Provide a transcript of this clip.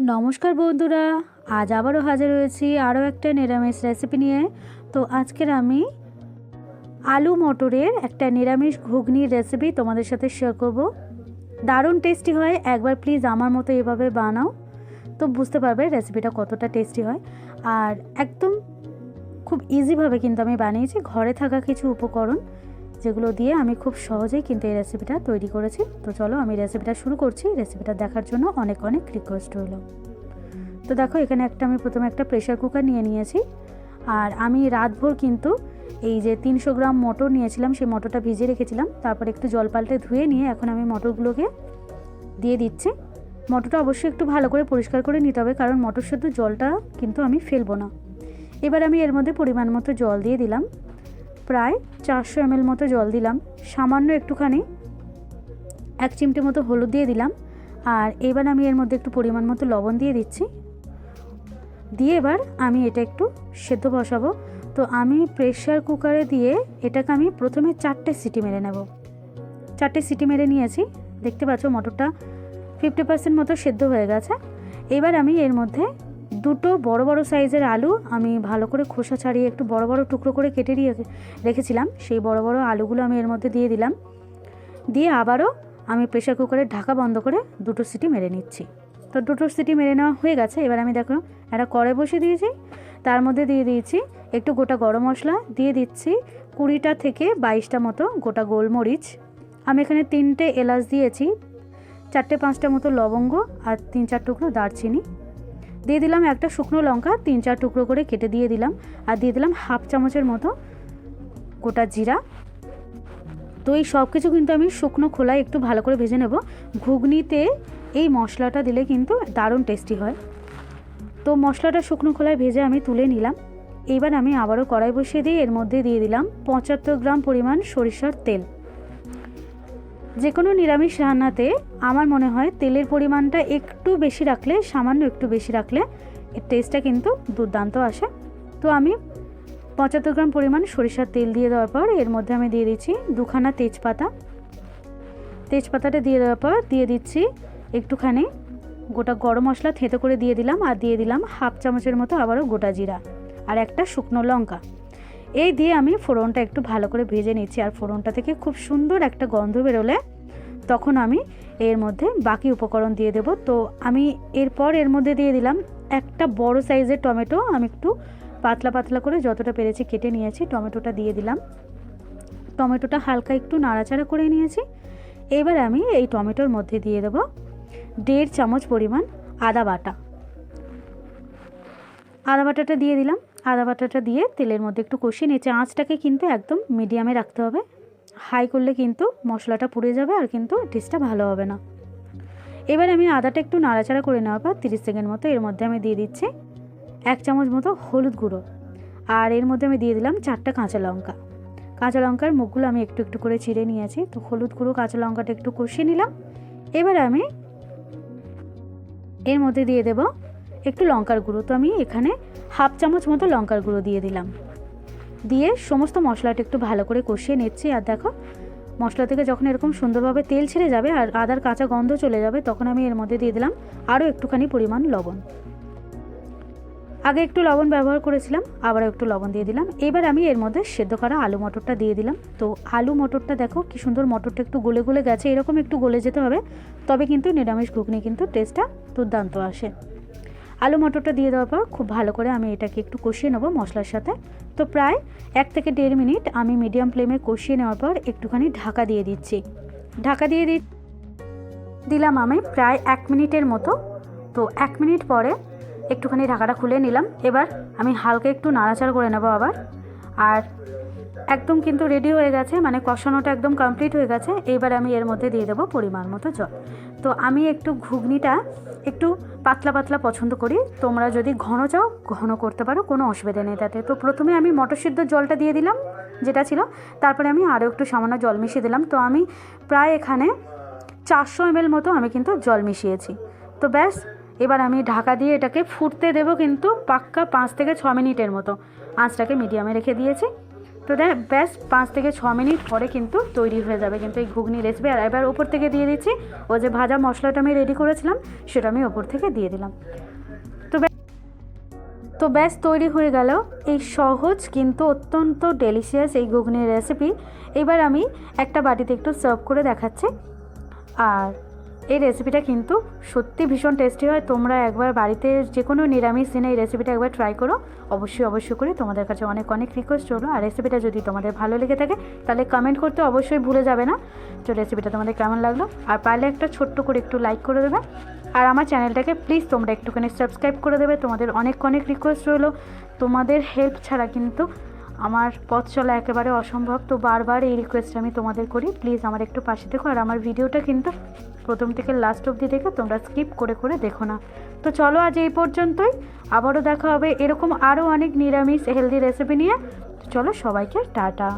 নমস্কার বন্ধুরা, আজ আবারও হাজির হয়েছি আরও একটা নিরামিষ রেসিপি নিয়ে। তো আজকের আমি আলু মটরের একটা নিরামিষ ঘুগনির রেসিপি তোমাদের সাথে শেয়ার করব। দারুণ টেস্টি হয়, একবার প্লিজ আমার মতো এভাবে বানাও। তো বুঝতে পারবে রেসিপিটা কতটা টেস্টি হয়। আর একদম খুব ইজিভাবে কিন্তু আমি বানিয়েছি, ঘরে থাকা কিছু উপকরণ। যেগুলো দিয়ে আমি খুব সহজেই কিন্তু এই রেসিপিটা তৈরি করেছি। তো চলো আমি রেসিপিটা শুরু করছি। রেসিপিটা দেখার জন্য অনেক অনেক রিকোয়েস্ট রইল। তো দেখো, এখানে একটা আমি প্রথমে একটা প্রেশার কুকার নিয়ে নিয়েছি। আর আমি রাতভর কিন্তু এই যে তিনশো গ্রাম মটর নিয়েছিলাম, সেই মটরটা ভিজিয়ে রেখেছিলাম। তারপর একটু জল পাল্টে ধুয়ে নিয়ে এখন আমি মটরগুলোকে দিয়ে দিচ্ছি। মটরটা অবশ্যই একটু ভালো করে পরিষ্কার করে নিতে হবে, কারণ মটর শুদ্ধ জলটা কিন্তু আমি ফেলব না। এবার আমি এর মধ্যে পরিমাণ মতো জল দিয়ে দিলাম। প্রায় চারশো এমএল মতো জল দিলাম। সামান্য একটুখানি, এক চিমটে মতো হলুদ দিয়ে দিলাম। আর এবার আমি এর মধ্যে একটু পরিমাণ মতো লবণ দিয়ে দিচ্ছি। দিয়ে এবার আমি এটা একটু সেদ্ধ বসাবো। তো আমি প্রেশার কুকারে দিয়ে এটাকে আমি প্রথমে চারটে সিটি মেরে নেব। চারটে সিটি মেরে নিয়েছি। দেখতে পাচ্ছ, মটরটা ফিফটি পার্সেন্ট মতো সেদ্ধ হয়ে গেছে। এবার আমি এর মধ্যে দুটো বড় বড় সাইজের আলু আমি ভালো করে খোসা ছাড়িয়ে একটু বড় বড় টুকরো করে কেটে দিয়ে রেখেছিলাম। সেই বড় বড় আলুগুলো আমি এর মধ্যে দিয়ে দিলাম। দিয়ে আবারও আমি প্রেশার কুকারের ঢাকা বন্ধ করে দুটো সিটি মেরে নিচ্ছি। তো দুটো সিটি মেরে নেওয়া হয়ে গেছে। এবার আমি দেখো, একটা কড়াই বসিয়ে দিয়েছি। তার মধ্যে দিয়ে দিয়েছি একটু গোটা গরম মশলা। দিয়ে দিচ্ছি কুড়িটা থেকে বাইশটা মতো গোটা গোলমরিচ। আমি এখানে তিনটে এলাচ দিয়েছি, চারটে পাঁচটা মতো লবঙ্গ আর তিন চার টুকরো দারচিনি। দিয়ে দিলাম একটা শুকনো লঙ্কা, তিন চার টুকরো করে কেটে দিয়ে দিলাম। আর দিয়ে দিলাম হাফ চামচের মতো গোটা জিরা। তো এই সব কিছু কিন্তু আমি শুকনো খোলায় একটু ভালো করে ভেজে নেব। ঘুগনিতে এই মশলাটা দিলে কিন্তু দারুণ টেস্টি হয়। তো মশলাটা শুকনো খোলায় ভেজে আমি তুলে নিলাম। এবার আমি আবারও কড়াই বসিয়ে দিয়ে এর মধ্যে দিয়ে দিলাম পঁচাত্তর গ্রাম পরিমাণ সরিষার তেল। যে কোনো নিরামিষ রান্নাতে আমার মনে হয় তেলের পরিমাণটা একটু বেশি রাখলে, সামান্য একটু বেশি রাখলে এর টেস্টটা কিন্তু দুর্দান্ত আসে। তো আমি পঁচাত্তর গ্রাম পরিমাণ সরিষার তেল দিয়ে দেওয়ার পর এর মধ্যে আমি দিয়ে দিচ্ছি দুখানা তেজপাতা। তেজপাতাটা দিয়ে দেওয়ার পর দিয়ে দিচ্ছি একটুখানি গোটা গরম মশলা থেঁতো করে দিয়ে দিলাম আর দিয়ে দিলাম হাফ চামচের মতো আবারও গোটা জিরা আর একটা শুকনো লঙ্কা। এই দিয়ে আমি ফোড়নটা একটু ভালো করে ভেজে নিচ্ছি। আর ফোড়নটা থেকে খুব সুন্দর একটা গন্ধ বেরোলে তখন আমি এর মধ্যে বাকি উপকরণ দিয়ে দেব। তো আমি এরপর এর মধ্যে দিয়ে দিলাম একটা বড় সাইজের টমেটো। আমি একটু পাতলা পাতলা করে যতটা পেরেছি কেটে নিয়েছি, টমেটোটা দিয়ে দিলাম। টমেটোটা হালকা একটু নাড়াচাড়া করে নিয়েছি। এবার আমি এই টমেটোর মধ্যে দিয়ে দেবো দেড় চামচ পরিমাণ আদা বাটা। আদা বাটাটা দিয়ে দিলাম। আদা বাটাটা দিয়ে তেলের মধ্যে একটু কষিয়ে নিয়েছে। আঁচটাকে কিন্তু একদম মিডিয়ামে রাখতে হবে। হাই করলে কিন্তু মশলাটা পুড়ে যাবে আর কিন্তু টেস্টটা ভালো হবে না। এবার আমি আদাটা একটু নাড়াচাড়া করে নেওয়ার পর তিরিশ সেকেন্ড মতো এর মধ্যে আমি দিয়ে দিচ্ছি এক চামচ মতো হলুদ গুঁড়ো। আর এর মধ্যে আমি দিয়ে দিলাম চারটা কাঁচা লঙ্কা। কাঁচা লঙ্কার মুখগুলো আমি একটু একটু করে চিড়ে নিয়েছি। তো হলুদ গুঁড়ো, কাঁচা লঙ্কাটা একটু কষিয়ে নিলাম। এবার আমি এর মধ্যে দিয়ে দেব একটু লঙ্কার গুঁড়ো। তো আমি এখানে হাফ চামচ মতো লঙ্কার গুঁড়ো দিয়ে দিলাম। দিয়ে সমস্ত মশলাটা একটু ভালো করে কষিয়ে নিচ্ছি। আর দেখো, মশলা থেকে যখন এরকম সুন্দরভাবে তেল ছেড়ে যাবে আর আদার কাঁচা গন্ধ চলে যাবে, তখন আমি এর মধ্যে দিয়ে দিলাম আরও একটুখানি পরিমাণ লবণ। আগে একটু লবণ ব্যবহার করেছিলাম, আবার একটু লবণ দিয়ে দিলাম। এবার আমি এর মধ্যে সেদ্ধ করা আলু মটরটা দিয়ে দিলাম। তো আলু মটরটা দেখো কি সুন্দর মটরটা একটু গলে গলে গেছে, এরকম একটু গলে যেতে হবে। তবে কিন্তু নিরামিষ ঘুগনি কিন্তু টেস্টটা দুর্দান্ত আসে। আলু মটরটা দিয়ে দেওয়ার পর খুব ভালো করে আমি এটাকে একটু কষিয়ে নেব মশলার সাথে। তো প্রায় এক থেকে দেড় মিনিট আমি মিডিয়াম ফ্লেমে কষিয়ে নেওয়ার পর একটুখানি ঢাকা দিয়ে দিচ্ছি। ঢাকা দিয়ে দি দিলাম আমি প্রায় এক মিনিটের মতো। তো এক মিনিট পরে একটুখানি ঢাকাটা খুলে নিলাম। এবার আমি হালকা একটু নাড়াচাড়া করে নেব আবার। আর একদম কিন্তু রেডি হয়ে গেছে মানে কষানোটা একদম কমপ্লিট হয়ে গেছে। এবার আমি এর মধ্যে দিয়ে দেবো পরিমাণ মতো জল। তো আমি একটু ঘুগনিটা একটু পাতলা পাতলা পছন্দ করি। তোমরা যদি ঘন চাও, ঘন করতে পারো, কোনো অসুবিধা নেই তাতে। তো প্রথমে আমি মটর সিদ্ধ জলটা দিয়ে দিলাম, যেটা ছিল। তারপরে আমি আরও একটু সামান্য জল মিশিয়ে দিলাম। তো আমি প্রায় এখানে চারশো এমএল মতো আমি কিন্তু জল মিশিয়েছি। তো ব্যাস, এবার আমি ঢাকা দিয়ে এটাকে ফুটতে দেবো কিন্তু পাক্কা পাঁচ থেকে ছ মিনিটের মতো। আঁচটাকে মিডিয়ামে রেখে দিয়েছি। তো দেখ, ব্যাস পাঁচ থেকে ছ মিনিট পরে কিন্তু তৈরি হয়ে যাবে কিন্তু এই ঘুগনি রেসিপি আর এবার ওপর থেকে দিয়ে দিচ্ছি, ও যে ভাজা মশলাটা আমি রেডি করেছিলাম, সেটা আমি ওপর থেকে দিয়ে দিলাম। তো তো ব্যাস তৈরি হয়ে গেল। এই সহজ কিন্তু অত্যন্ত ডেলিশিয়াস এই ঘুগনির রেসিপি এবার আমি একটা বাটিতে একটু সার্ভ করে দেখাচ্ছি। আর এই রেসিপিটা কিন্তু সত্যি ভীষণ টেস্টি হয়। তোমরা একবার বাড়িতে যে কোনো নিরামিষ দিনে এই রেসিপিটা একবার ট্রাই করো। অবশ্যই অবশ্যই করে তোমাদের কাছে অনেক অনেক রিকোয়েস্ট হলো আর রেসিপিটা যদি তোমাদের ভালো লেগে থাকে, তাহলে কমেন্ট করতে অবশ্যই ভুলে যাবে না। তো রেসিপিটা তোমাদের কেমন লাগল? আর পারলে একটা ছোট্ট করে একটু লাইক করে দেবে। আর আমার চ্যানেলটাকে প্লিজ তোমরা একটুখানি সাবস্ক্রাইব করে দেবে। তোমাদের অনেক অনেক রিকোয়েস্ট রইল। তোমাদের হেল্প ছাড়া কিন্তু আমার পথ চলা একেবারে অসম্ভব, তো বারবার এই রিকোয়েস্ট আমি তোমাদের করি। প্লিজ আমার একটু পাশে দেখো, আর আমার ভিডিওটা কিন্তু প্রথম থেকে লাস্ট অবধি দেখে তোমরা স্কিপ করে করে দেখো না। তো চলো আজ এই পর্যন্তই, আবারও দেখা হবে এরকম আরও অনেক নিরামিষ হেলদি রেসিপি নিয়ে। চলো সবাইকে টাটা।